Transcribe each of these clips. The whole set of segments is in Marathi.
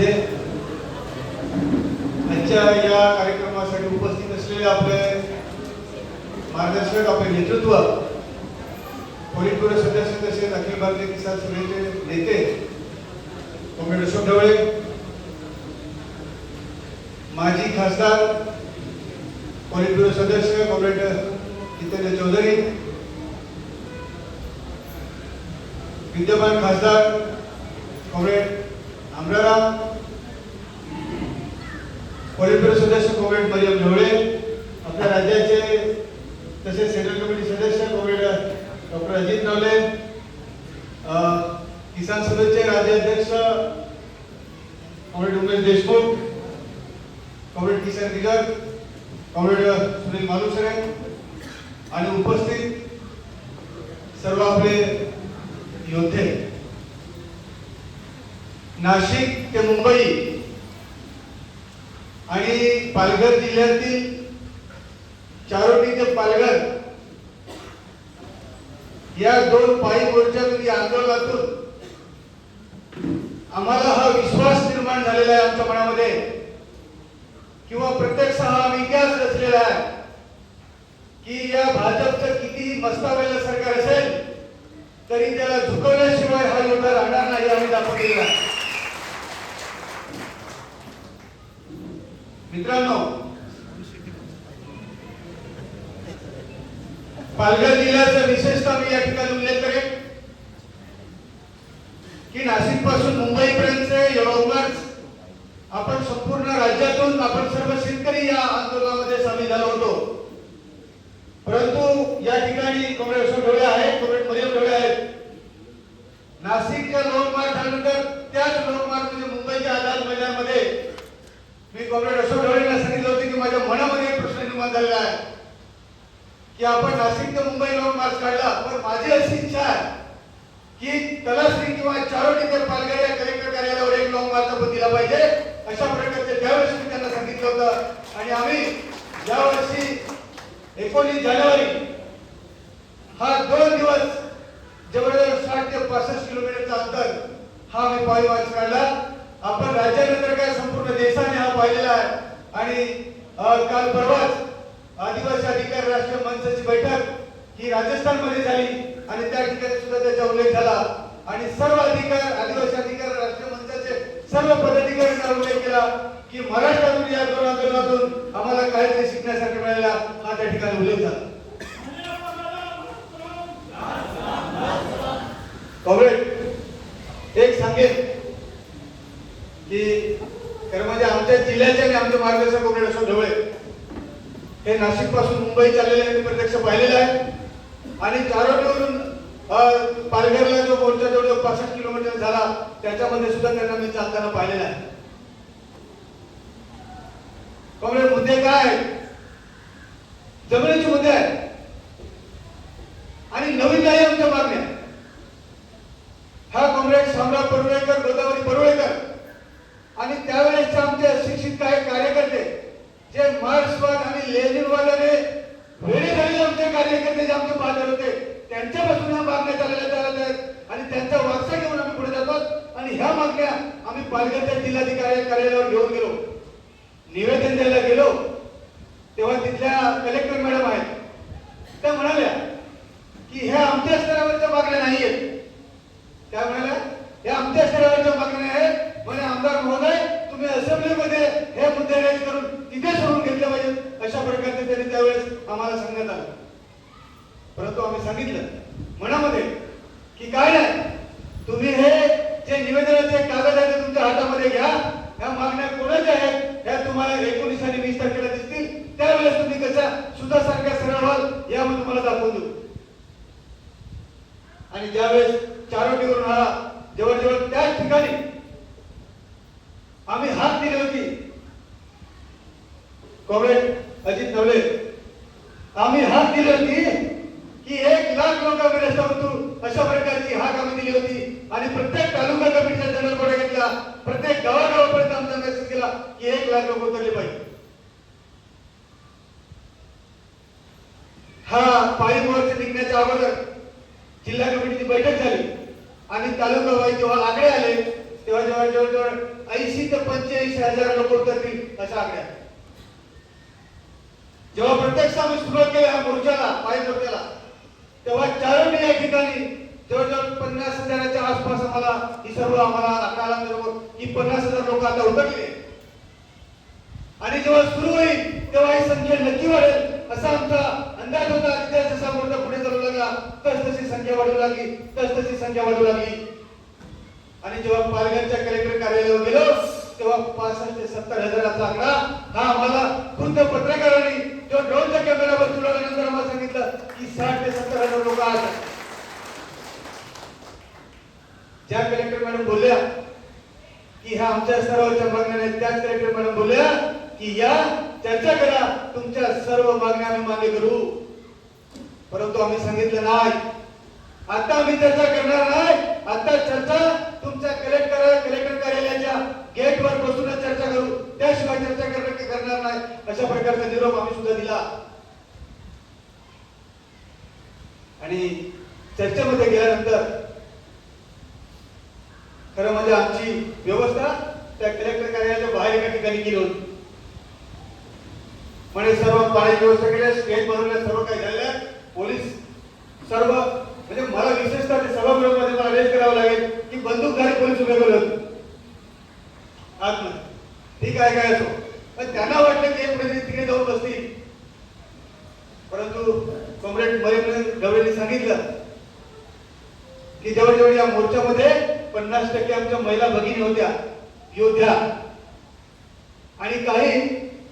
म्हणजे आजच्या या कार्यक्रमासाठी उपस्थित असलेले आपले मार्गदर्शक आपले नेतृत्व पोलिटपुर सदस्य तसेच अखिल भारतीय किसान सभेचे नेते कॉम्रेड अशोक ढवळे माजी खासदार पोलिटपुर सदस्य कॉम्रेड जितेंद्र चौधरी विद्यमान खासदार कॉम्रेड आमराराम पोलिटब्युरो सदस्य कोविड मरियम ढवळे आपल्या राज्याचे तसेच सेंट्रल कमिटी सदस्य कोविड डॉक्टर अजित नवले किसान सभेचे राज्याध्यक्ष कॉम्रेड उमेश देशमुख कॉम्रेड किसान दिगर कॉम्रेड सुनील मालुसरे आणि उपस्थित सर्व आपले योद्धे. नाशिक ते मुंबई पालघर जिल्ह्यातील चारोटी ते पालघर या दोन पायी मोर्चातील आंदोलनातून आम्हाला हा विश्वास निर्माण झालेला आहे आमच्या मनामध्ये. किंवा प्रत्यक्ष हा आम्ही इतिहास रचलेला आहे की या भाजपचं कितीही मस्तावलेलं सरकार असेल तरी त्याला झुकवल्याशिवाय हा योद्धा राहणार नाही आम्ही दाखवलेला मित्रांनो पालघर जिल्ह्याचा विशेषतः मी या ठिकाणी उल्लेख करेन की नाशिकपासून मुंबई पर्यंतचे यवतमाळ आपण संपूर्ण राज्यातून आपण सर्व शेतकरी या आंदोलनामध्ये सामील झालो होतो. परंतु या ठिकाणी कॉम्रेड अशोक ढोळे आहेत कॉम्रेड मरियम ढोळे आहेत. नाशिकच्या लोकमार्ग झाल्यानंतर त्याच लोकमार्ग म्हणजे मुंबईच्या आझाद मैदानामध्ये मी कॉम्रेड अशोक झालेला आहे. की आपण नाशिक ते मुंबई लावून मार्च काढला पण माझी अशी इच्छा आहे की तलासरी किंवा चारोटी तर पालघर या कलेक्टर कार्यालयावर एक लॉंग मार्च आपण दिला पाहिजे. अशा प्रकारचे त्यावेळेस मी त्यांना सांगितलं होतं. आणि आम्ही यावर्षी एकोणीस जानेवारी हा दोन दिवस जवळजवळ साठ ते पासष्ट किलोमीटरचा अंतर हा आम्ही पायी मार्च काढला. आपण राज्यानंतर काय संपूर्ण देशाने हा पाहिलेला आहे. आणि काल परवाच आदिवासी अधिकार राष्ट्रीय मंचाची बैठक ही राजस्थानमध्ये झाली आणि त्या ठिकाणी सुद्धा त्याचा उल्लेख झाला. आणि सर्व अधिकार आदिवासी अधिकार राष्ट्रीय मंचाचे सर्व पदाधिकाऱ्यांना उल्लेख केला की महाराष्ट्रातून या दोन आंदोलनातून आम्हाला काहीतरी शिकण्यासाठी मिळाला हा त्या ठिकाणी उल्लेख झाला. कॉम्रेड एक सांगेन की खरं म्हणजे आमच्या जिल्ह्याचे आणि आमचे मार्गदर्शक कॉम्रेड अशोक ढवळे हे नाशिकपासून मुंबई चाललेले मी प्रत्यक्ष पाहिलेलं आहे. आणि चारोटीवरून पालघरला जो मोर्चा जवळ पासष्ट किलोमीटर झाला त्याच्यामध्ये सुद्धा त्यांना मी चालताना पाहिलेला आहे. काँग्रेस मुद्दे काय? जमिनीचे मुद्दे आहेत. आणि नवीन नाही आमच्या मागण्या हा काँग्रेस सम्राट परुळेकर गोदावरी परुळेकर आणि त्यावेळेसचे आमचे अशिक्षित काही कार्यकर्ते जे मार्क्सवाद आणि लेनिनवादाने वेळी झालेले आमचे कार्यकर्ते जे आमचे पाहत होते त्यांच्यापासून ह्या मागण्या चालल्या चालत आहेत आणि त्यांचा वारसा घेऊन आम्ही पुढे जातो आणि ह्या मागण्या आम्ही पालघरच्या जिल्हाधिकारी कार्यालयावर घेऊन गेलो निवेदन द्यायला गेलो तेव्हा तिथल्या कलेक्टर मॅडम आहेत त्या म्हणाल्या की ह्या आमच्या स्तरावरच्या मागण्या नाही आहेत त्या म्हणाल्या या आमच्या स्तरावरच्या मागण्या आहेत म्हणे आमदार महोदय तुम्ही असेंब्लीमध्ये हे मुद्दे रेज करून तिथे सोडून घेतले पाहिजेत अशा प्रकारचे त्यांनी त्यावेळेस आम्हाला सांगण्यात आलं. परंतु आम्ही सांगितलं मनामध्ये की काय नाही तुम्ही हे जे निवेदनाचे कागद आहे ते तुमच्या हातामध्ये घ्या. ह्या मागण्या कोणाच्या आहेत? ह्या तुम्हाला एकोणीस आणि वीस तारखेला दिसतील. त्यावेळेस तुम्ही कशा सुद्धा सारख्या सरळ व्हाल या मी तुम्हाला दाखवून देऊ. आणि ज्यावेळेस चारोटीवरून आला जवळजवळ त्याच ठिकाणी आम्ही हात दिली होती. कॉम्रेड अजित नवले आम्ही हात दिली होती की एक लाख लोक आम्ही अशा प्रकारची हाक आम्ही दिली होती. आणि प्रत्येक तालुका कमिटीचा जनरल बॉडी घेतला प्रत्येक गावागावापर्यंत आमचा मेसेज केला की एक लाख लोक उतरले पाहिजे. हा पायी मोर्चा निघण्याच्या अगोदर जिल्हा कमिटीची बैठक झाली. आणि तालुका वाई जेव्हा आकडे आले तेव्हा जेव्हा जवळजवळ ऐंशी ते पंच्याऐंशी हजार लोक उतरतील अशा आकड्या. जेव्हा प्रत्यक्ष आम्ही सुरुवात केली या मोर्चाला पायी मोर्चाला तेव्हा चारोनी या ठिकाणी जवळजवळ पन्नास हजाराच्या आसपास आम्हाला ही सर्व आम्हाला आकडाला बरोबर की पन्नास हजार लोक आता उतरले. आणि जेव्हा सुरू होईल तेव्हा ही संख्या नक्की वाढेल असा आमचा अंदाज होता. तिथे जसा मोर्चा पुढे चालू लागला तस तशी संख्या वाढू लागली तस तशी संख्या वाढू लागली. आणि जेव्हा पालघरच्या कलेक्टर कार्यालयावर गेलो तेव्हा पासष्ट ते सत्तर हजाराचा आकडा हा आम्हाला खुद्द पत्रकाराने जेव्हा ड्रोनच्या कॅमेऱ्यावर तुलवल्यानंतर आम्हाला सांगितलं की साठ ते सत्तर हजार लोक आहेत. ज्या कलेक्टर मॅडम बोलल्या की ह्या आमच्या सर्वांच्या मागण्या नाहीत त्याच कलेक्टर मॅडम बोलल्या की या चर्चा करा तुमच्या सर्व मागण्या आम्ही मान्य करू. परंतु आम्ही सांगितलं नाही. आता आम्ही चर्चा करणार नाही. आता चर्चा तुमच्या कलेक्टर कलेक्टर कार्यालयाच्या गेटवर बसूनच चर्चा करू. त्याशिवाय चर्चा करणार करणार नाही. अशा प्रकारचा निरोप आम्ही सुद्धा दिला. आणि चर्चेमध्ये गेल्यानंतर खरं म्हणजे आमची व्यवस्था त्या कलेक्टर कार्यालयाच्या बाहेर एका ठिकाणी केली होती. म्हणजे सर्व पाण्याची व्यवस्था केल्या स्टेज बनवल्या सर्व काही झाल्या पोलीस सर्व म्हणजे मला विशेषतः ते सभागृहामध्ये मला रेज करावं लागेल की बंदूकधारी पोलीस उभे ठीक आहे काय असो. पण त्यांना वाटलं की हे पुढे तिकडे जाऊन बसतील. परंतु कॉम्रेड मरेंद्र गवळेने सांगितलं की जवळजवळ या मोर्चामध्ये पन्नास टक्के आमच्या महिला भगिनी होत्या योद्ध्या आणि काही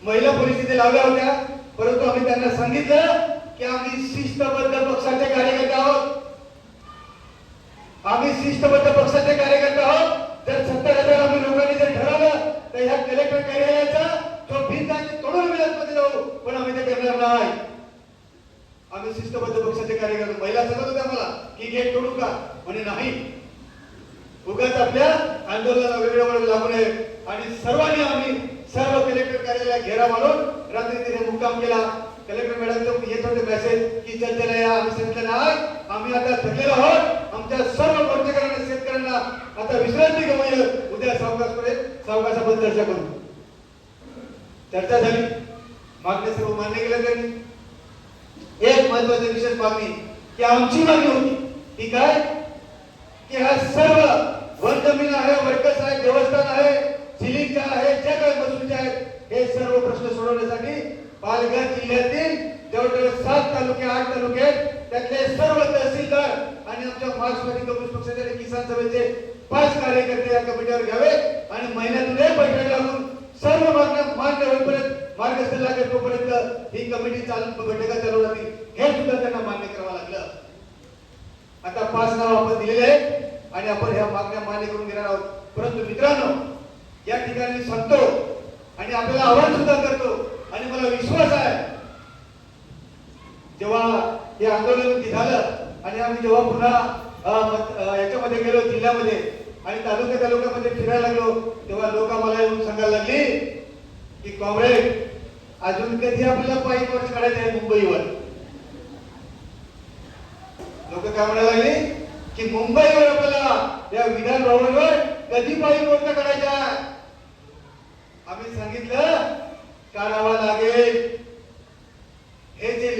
महिला पोलीस इथे लावल्या होत्या परंतु आम्ही त्यांना सांगितलं की आम्ही शिस्तबद्ध पक्षाचे कार्यकर्ते आहोत. आम्ही शिस्तबद्ध पक्षाचे कार्यकर्ते आहोत. जर सत्तर हजार आम्ही लोकांनी जर ठरवलं तर ह्या कलेक्टर कार्यालयाचा जो भिंत आहे तोडून मध्ये जाऊ. पण आम्ही ते करणार नाही. आम्ही शिस्तबद्ध पक्षाचे कार्यकर्ते महिला सांगत होत्या मला की गेट तोडू का? म्हणे नाही. उगाच आपल्या आंदोलनाला वेगळ्या लागू नये. आणि सर्वांनी आम्ही सर्व कलेक्टर कार्यालयात घेरा मारून रात्री तिथे मुक्काम केला. कलेक्टर मॅडम येत होते मेसेज की चर्चेला या आम्ही सांगितलं नाही. आम्ही आता थकलेलो आहोत. आमच्या सर्व मोर्चेकरांना शेतकऱ्यांना आता विश्रांती घेऊया उद्या सावकाशकडे सावकाशाबद्दल चर्चा करू. चर्चा झाली. मागण्या सर्व मान्य केल्या त्यांनी. एक महत्वाची विशेष मागणी की आमची मागणी होती. ती काय? की हा सर्व वन जमीन आहे वर्कस आहे देवस्थान आहे सिलिंगच्या आहे ज्या काही वस्तूच्या आहेत हे सर्व प्रश्न सोडवण्यासाठी पालघर जिल्ह्यातील जवळजवळ सात तालुके आठ तालुके आहेत. त्यातले सर्व तहसीलदार आणि आमच्या मार्क्सवादी कम्युनिस्ट पक्षाचे किसान सभेचे पाच कार्यकर्ते या कमिटीवर घ्यावे आणि महिन्यातून एक बैठक लागून सर्व मागण्या मान्य होईपर्यंत मार्गस्थ लागेल तोपर्यंत ही कमिटी चालू बैठका चालवणार हे सुद्धा त्यांना मान्य करावं लागलं. आता पाच नाव आपण दिलेले आहेत आणि आपण ह्या मागण्या मान्य करून घेणार आहोत. परंतु मित्रांनो या ठिकाणी सांगतो आणि आपल्याला आव्हान सुद्धा करतो आणि मला विश्वास आहे जेव्हा हे आंदोलन झालं आणि आम्ही जेव्हा पुन्हा याच्यामध्ये गेलो जिल्ह्यामध्ये आणि तालुक्या तालुक्यामध्ये फिरायला लागलो तेव्हा लोक मला येऊन सांगायला लागली की कॉम्रेड अजून कधी आपल्याला पायी वर्ष काढायचं आहे मुंबईवर? लोक काय म्हणायला लागले की मुंबईवर आपल्याला या विधान भवनवर कधी पायी वर्ष काढायचा आम्ही सांगितलं काढावा लागेल हे जे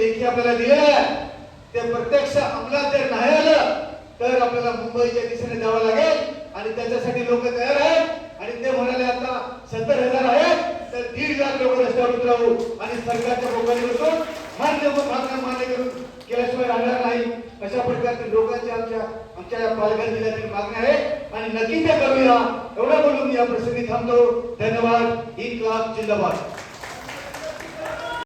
लेखी आपल्याला दिलं ते प्रत्यक्ष अंमलात जर नाही आलं तर आपल्याला मुंबईच्या दिशेने जावं लागेल आणि त्याच्यासाठी लोक तयार आहेत. आणि ते म्हणाले आता सत्तर हजार आहेत तर दीड लाख लोक रस्त्यावर उतरावू आणि सरकारच्या लोकांनी बसून मान्य मागण्या मान्य करून केल्याशिवाय राहणार नाही. अशा प्रकारचे लोकांच्या आमच्या आमच्या या पालघर जिल्ह्यातील मागण्या आहेत. आणि नक्की त्या करूया. एवढं बोलून या प्रसंगी थांबतो. धन्यवाद. ही क्लास जिल्हाबाद